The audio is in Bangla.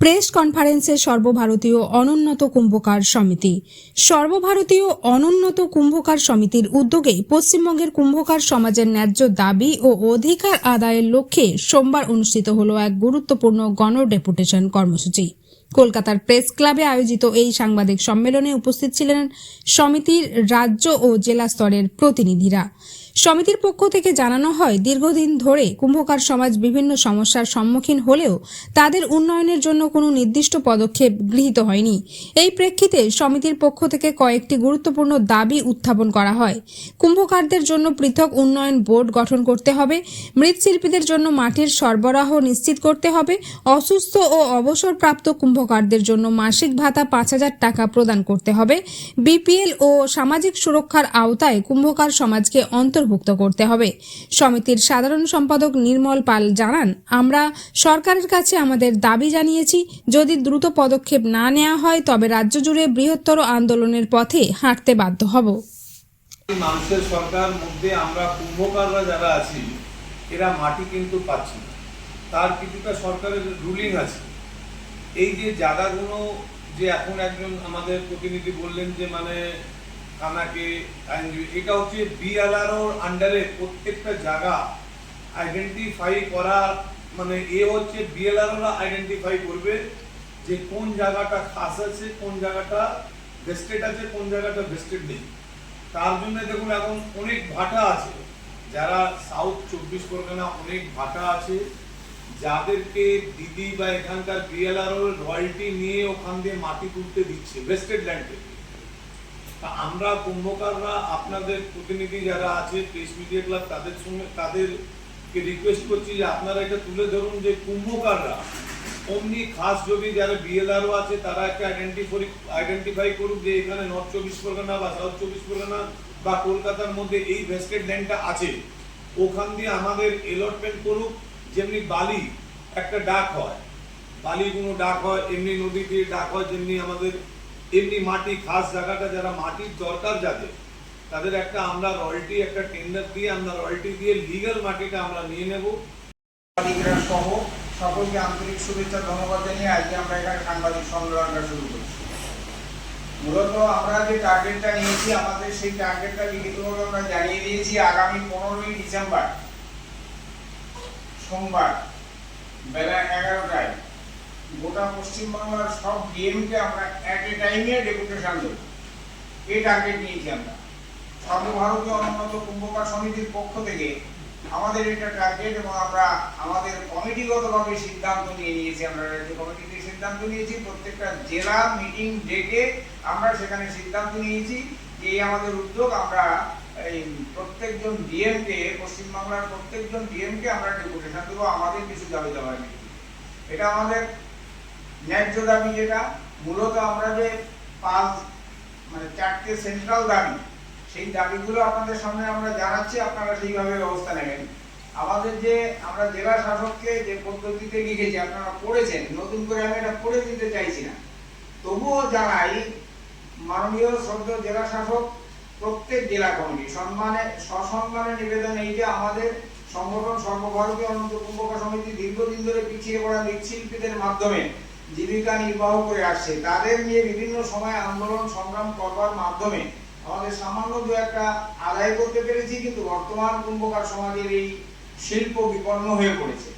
প্রেস কনফারেন্সে সর্বভারতীয় অনুন্নত কুম্ভকার সমিতি। সর্বভারতীয় অনুন্নত কুম্ভকার সমিতির উদ্যোগে পশ্চিমবঙ্গের কুম্ভকার সমাজের ন্যায্য দাবি ও অধিকার আদায়ের লক্ষ্যে সোমবার অনুষ্ঠিত হলো এক গুরুত্বপূর্ণ গণ ডেপুটেশন কর্মসূচি। কলকাতার প্রেস ক্লাবে আয়োজিত এই সাংবাদিক সম্মেলনে উপস্থিত ছিলেন সমিতির রাজ্য ও জেলা স্তরের প্রতিনিধিরা। সমিতির পক্ষ থেকে জানানো হয়, দীর্ঘদিন ধরে কুম্ভকার সমাজ বিভিন্ন সমস্যার সম্মুখীন হলেও তাদের উন্নয়নের জন্য কোনো নির্দিষ্ট পদক্ষেপ গৃহীত হয়নি। এই প্রেক্ষিতে সমিতির পক্ষ থেকে কয়েকটি গুরুত্বপূর্ণ দাবি উত্থাপন করা হয়। কুম্ভকারদের জন্য পৃথক উন্নয়ন বোর্ড গঠন করতে হবে, মৃৎশিল্পীদের জন্য মাটির সরবরাহ নিশ্চিত করতে হবে, অসুস্থ ও অবসরপ্রাপ্ত কুম্ভকারদের জন্য মাসিক ভাতা পাঁচ হাজার টাকা প্রদান করতে হবে। বিপিএল ও সামাজিক সুরক্ষার আওতায় কুম্ভকার সমাজকে অন্তর্ভুক্ত করতে হবে। সমিতির সাধারণ সম্পাদক নির্মল পাল জানান, আমরা সরকারের কাছে আমাদের দাবি জানিয়েছি, যদি দ্রুত পদক্ষেপ না নেওয়া হয়, তবে রাজ্য জুড়ে বৃহত্তর আন্দোলনের পথে হাঁটতে বাধ্য হব। মানুষের সরকার মধ্যে আমরা কুম্ভকাররা যারা আছি, এরা মাটি কিন্তু পাচ্ছি না। তার কিছুটা সরকারের রুলিং আছে। এই যে জায়গাগুলো যে এখন একজন আমাদের প্রতিনিধি বললেন যে মানে আইনজীবী, এটা হচ্ছে বিএলআরওর আন্ডারে প্রত্যেকটা জায়গা আইডেন্টিফাই করা মানে এ হচ্ছে বিএলআরওরা আইডেন্টিফাই করবে যে কোন জায়গাটা খাস আছে, কোন জায়গাটা ভেস্টেড আছে, কোন জায়গাটা ভেস্টেড নেই। তার জন্য দেখুন এখন অনেক ভাটা আছে। যারা সাউথ চব্বিশ পরগনা অনেক ভাটা আছে, যাদেরকে দিদি বা এখানকার বিএলআর রয়্যালটি নিয়ে ওখান দিয়ে মাটি তুলতে দিচ্ছে ভেস্টেড ল্যান্ড থেকে। তা আমরা কুম্ভকাররা আপনাদের প্রতিনিধি যারা আছে প্রেস মিডিয়া ক্লাব তাদের সঙ্গে, তাদেরকে রিকোয়েস্ট করছি যে আপনারা এটা তুলে ধরুন যে কুম্ভকাররা অমনি খাস যদি যারা বিএলআরও আছে, তারা একটা আইডেন্টিফাই আইডেন্টিফাই করুক যে এখানে নর্থ চব্বিশ পরগনা বা সাউথ চব্বিশ পরগনা বা কলকাতার মধ্যে এই ভেস্টেড ল্যান্ডটা আছে, ওখান দিয়ে আমাদের এলটমেন্ট করুক। যেমনি বালি একটা ডাক হয় বালিগুলো ডাক হয়, এমনি নদী দিয়ে ডাক হয়, যেমনি আমাদের এমনি মাটি, খাস জায়গাটা যারা মাটির দরকার যাদের, তাদের একটা আমরা রয়্যালটি একটা টেন্ডার দিয়ে আমরা রয়্যালটি দিয়ে লিগ্যাল মাটিটা আমরা নিয়ে নেব। সহ সকলকে আন্তরিক শুভেচ্ছা, ধন্যবাদ জানিয়ে আজকে আমরা এখানে সাংবাদিক সম্মেলনটা শুরু করছি। মূলত আমরা যে টার্গেটটা নিয়েছি, আমাদের সেই টার্গেটটা লিখিতভাবে আমরা জানিয়ে দিয়েছি আগামী পনেরোই ডিসেম্বর, সোমবার, বেলা এগারোটায়। গোটা পশ্চিমবাংলার সব ডিএমকে আমরা এক এ টাইমে ডেপুটেশন দেবো। এই টার্গেট নিয়েছি আমরা। সর্বভারতীয় অনুন্নত কুম্ভকার সমিতির পক্ষ থেকে আমাদের এটা টার্গেট এবং আমরা আমাদের কমিটিগতভাবে সিদ্ধান্ত নিয়ে নিয়েছি, আমরা রাজ্য কমিটিতে সিদ্ধান্ত নিয়েছি, প্রত্যেকটা জেলা মিটিং ডেকে আমরা সেখানে সিদ্ধান্ত নিয়েছি যে এই আমাদের উদ্যোগ আমরা এই প্রত্যেকজন ডিএমকে পশ্চিমবাংলার প্রত্যেকজন ডিএমকে আমরা ডেপুটেশন দেবো, আমাদের কিছু দাবি দেওয়া নেই। এটা আমাদের ন্যায্য দাবি যেটা, মূলত আমরা যে পাঁচ মানে চারটে সেন্ট্রাল দাবি, সেই দাবিগুলো আপনাদের সামনে আমরা জানাচ্ছি, আপনারা সেইভাবে ব্যবস্থা নেবেন। আমাদের যে, আমরা জেলা শাসককে যে পদ্ধতিতে লিখেছি, আপনারা পড়েছেন, নতুন করে আমি এটা পড়ে দিতে চাইছি না। তবুও জানাই, মাননীয় শ্রদ্ধ জেলা শাসক, প্রত্যেক জেলা কমিটি, সম্মানে, সসম্মানে নিবেদন এই যে আমাদের সংগঠন সর্বভারতীয় অনন্ত কুম্ভকা সমিতি দীর্ঘদিন ধরে পিছিয়ে পড়া মৃৎশিল্পীদের মাধ্যমে জীবিকা নির্বাহ করে আসছে। তাদের নিয়ে বিভিন্ন সময় আন্দোলন, সংগ্রাম করবার মাধ্যমে আমাদের সামান্য দু একটা আদায় করতে পেরেছি, কিন্তু বর্তমান কুম্ভকার সমাজের এই শিল্প বিপন্ন হয়ে পড়েছে।